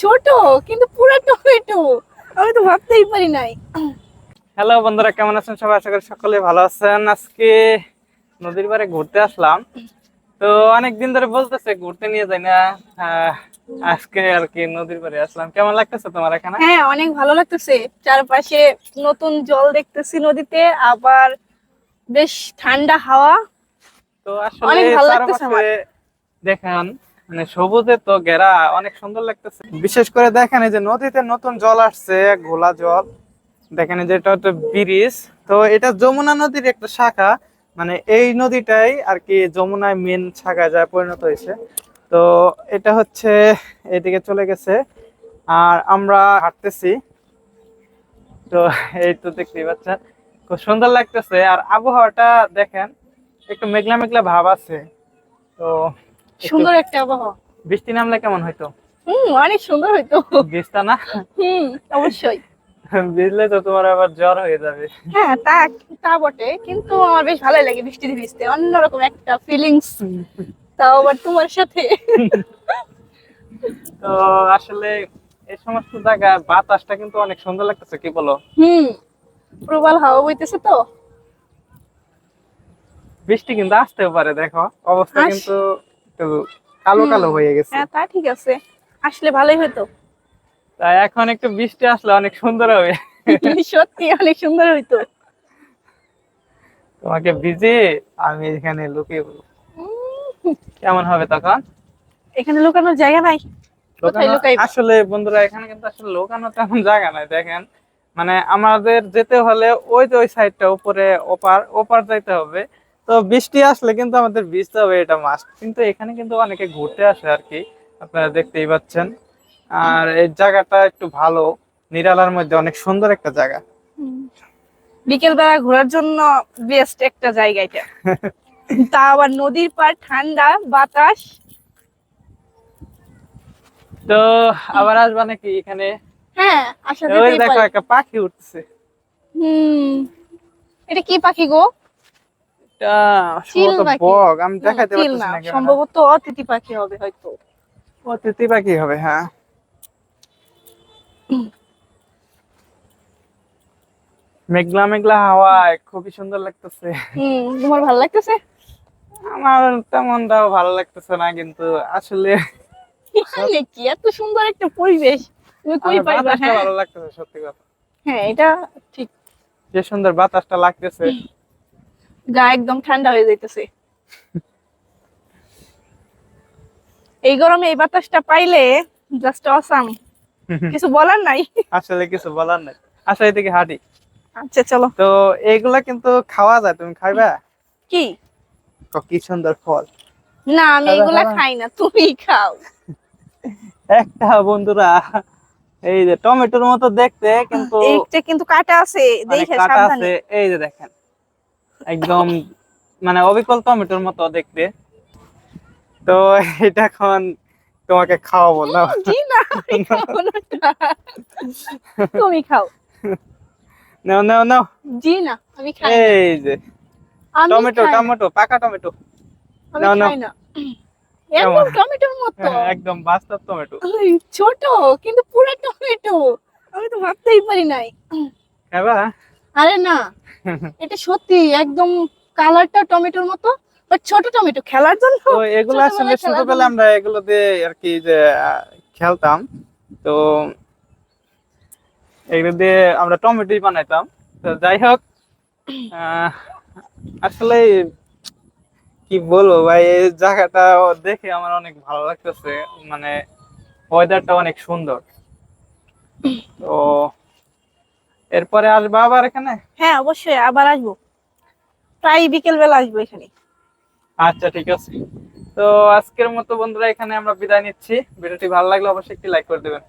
ছোট কিন্তু পুরো টমেটো। আমি তো ভাবতেই পারি নাই। হ্যালো বন্ধুরা কেমন আছেন সবাই? আশা করি সকলে ভালো আছেন। আজকে নদীর পাড়ে ঘুরতে আসলাম। তো অনেক দিন ধরে বলতেছে ঘুরতে নিয়ে যাই না। আজকে আর কি নদীর পাড়ে আসলাম। কেমন লাগতেছে তোমার এখানে? হ্যাঁ অনেক ভালো লাগতেছে। চারপাশে নতুন জল দেখতেছি নদীতে আবার বেশ ঠান্ডা হাওয়া। তো আসলে অনেক ভালো লাগতেছে দেখেন মানে সবুজে তো ঘেরা, অনেক সুন্দর লাগতেছে। বিশেষ করে দেখেন এই যে নদীতে নতুন জল আসছে, ঘোলা জল। দেখেন যে এটা হচ্ছে ব্রিজ। তো এটা যমুনা নদীর একটা শাখা। মানে এই নদীটাই আর কি যমুনায় মেন শাখা যায়, পরিণত হয়েছে। তো এটা হচ্ছে এদিকে চলে গেছে। আর আমরা হাঁটতেছি। তো এই তো দেখতেই পাচ্ছেন। খুব সুন্দর লাগতেছে। আর আবহাওয়াটা দেখেন, একটু মেঘলা মেঘলা ভাব আছে। তো সুন্দর একটা আবহাওয়া। বৃষ্টি নামলে কেমন হইতো? হুম অনেক সুন্দর হইতো। বৃষ্টি না? হুম অবশ্যই। ভিজলে তো তোমার আবার জ্বর হয়ে যাবে। হ্যাঁ তা তা বটে কিন্তু আমার বেশ ভালোই লাগে বৃষ্টিতে ভিজতে অন্যরকম একটা ফিলিংস তাও আবার তোমার সাথে। তো আসলে এই সমস্ত জায়গায় বাতাসটা কিন্তু অনেক সুন্দর লাগতেছে কি বলো? হুম প্রবল হাওয়া বইতেছে তো। বৃষ্টি কিন্তু আসতেও পারে দেখো। অবস্থা কিন্তু একটু কালো কালো হয়ে গেছে। হ্যাঁ তা ঠিক আছে। আসলে ভালোই হতো। তাই এখন একটু বৃষ্টি আসলে অনেক সুন্দর হবে। সত্যি অনেক সুন্দর হইতো। তোমাকে ভিজে আমি এখানে লুকিয়ে পড়ব। কেমন হবে তখন? এখানে লুকানোর জায়গা নাই। আসলে বন্ধুরা এখানে কিন্তু আসলে লোকানো তেমন জায়গা নাই দেখেন। মানে আমাদের যেতে হলে ওই যে ওই সাইডটা উপরে ওপার ওপার যাইতে হবে। তো বৃষ্টি আসলে কিন্তু আমাদের ভিজতে হবে এটা মাস্ট কিন্তু এখানে কিন্তু অনেকে ঘুরতে আসে আর কি আপনারা দেখতেই পাচ্ছেন। আর এই জায়গাটা একটু ভালো নিরালার মধ্যে অনেক সুন্দর একটা জায়গা। বিকেল বেলা ঘোরার জন্য বেস্ট একটা জায়গা এটা। তা আবার নদীর পার ঠান্ডা বাতাস। তো আবার আসবা নাকি এখানে? হ্যাঁ আসলে দেখো একটা পাখি উঠছে। হুম। এটা কি পাখি গো? এটা চিল সম্ভবত নাকি? বক আমি দেখাতে পারতেছি না না সম্ভবত অতিথি পাখি হবে হয়তো। ও পাখি হবে হ্যাঁ। মেঘলা মেঘলা হাওয়ায় খুবই সুন্দর লাগতেছে। হুম তোমার ভালো লাগতেছে? আমার তেমনটাও ভালো লাগতেছে না কিন্তু আসলে কি এত সুন্দর একটা পরিবেশ। তুমি কই পাইবা হ্যাঁ। ভালো লাগতেছে সত্যি কথা। হ্যাঁ এটা ঠিক। যে সুন্দর বাতাসটা লাগতেছে। গা একদম ঠান্ডা হয়ে যাইতেছে। এই গরমে এই বাতাসটা পাইলে জাস্ট অসাম কিছু বলার নাই? আসলে কিছু বলার নাই। আচ্ছা এদিকে হাঁটি। আচ্ছা চলো। তো এইগুলা কিন্তু খাওয়া যায় তুমি খাইবা? কি? তো কি সুন্দর ফল। না আমি এগুলা খাই না তুমি খাও। একটা বন্ধুরা এই যে টমেটোর মতো দেখতে কিন্তু এইটা কিন্তু কাটা আছে দেখে কাটা আছে এই যে দেখেন। একদম মানে অবিকল টমেটোর মতো দেখতে। তো এটা এখন তোমাকে খাওয়াবো না। তুমি খাও। নাও নাও নাও। জি না আমি খাই এই যে টমেটো টমেটো পাকা টমেটো। নাও, নাও। একদম টমেটোর মতো। হ্যাঁ, একদম বাস্তব টমেটো। ছোট কিন্তু পুরো টমেটো। আমি তো ভাবতেই পারি নাই। খাবা? আরে না এটা সত্যি একদম কালারটা টমেটোর মতো ছোট টমেটো খেলার জন্য। তো এগুলো আসলে ছোটবেলা আমরা এগুলো দিয়ে আর কি যে খেলতাম। তো এগুলো দিয়ে আমরা টমেটোই বানাইতাম। তো যাই হোক আসলে কি বলব ভাই এই জায়গাটা দেখে আমার অনেক ভালো লাগতেছে। মানে ওয়েদারটা অনেক সুন্দর। তো এরপরে আসব আবার এখানে? হ্যাঁ অবশ্যই আবার আসব। প্রায় বিকেল বেলা আসব এখানে। আচ্ছা ঠিক আছে। তো আজকের মতো বন্ধুরা এখানে আমরা বিদায় নিচ্ছি। ভিডিওটি ভালো লাগলে অবশ্যই একটি লাইক করে দেবেন।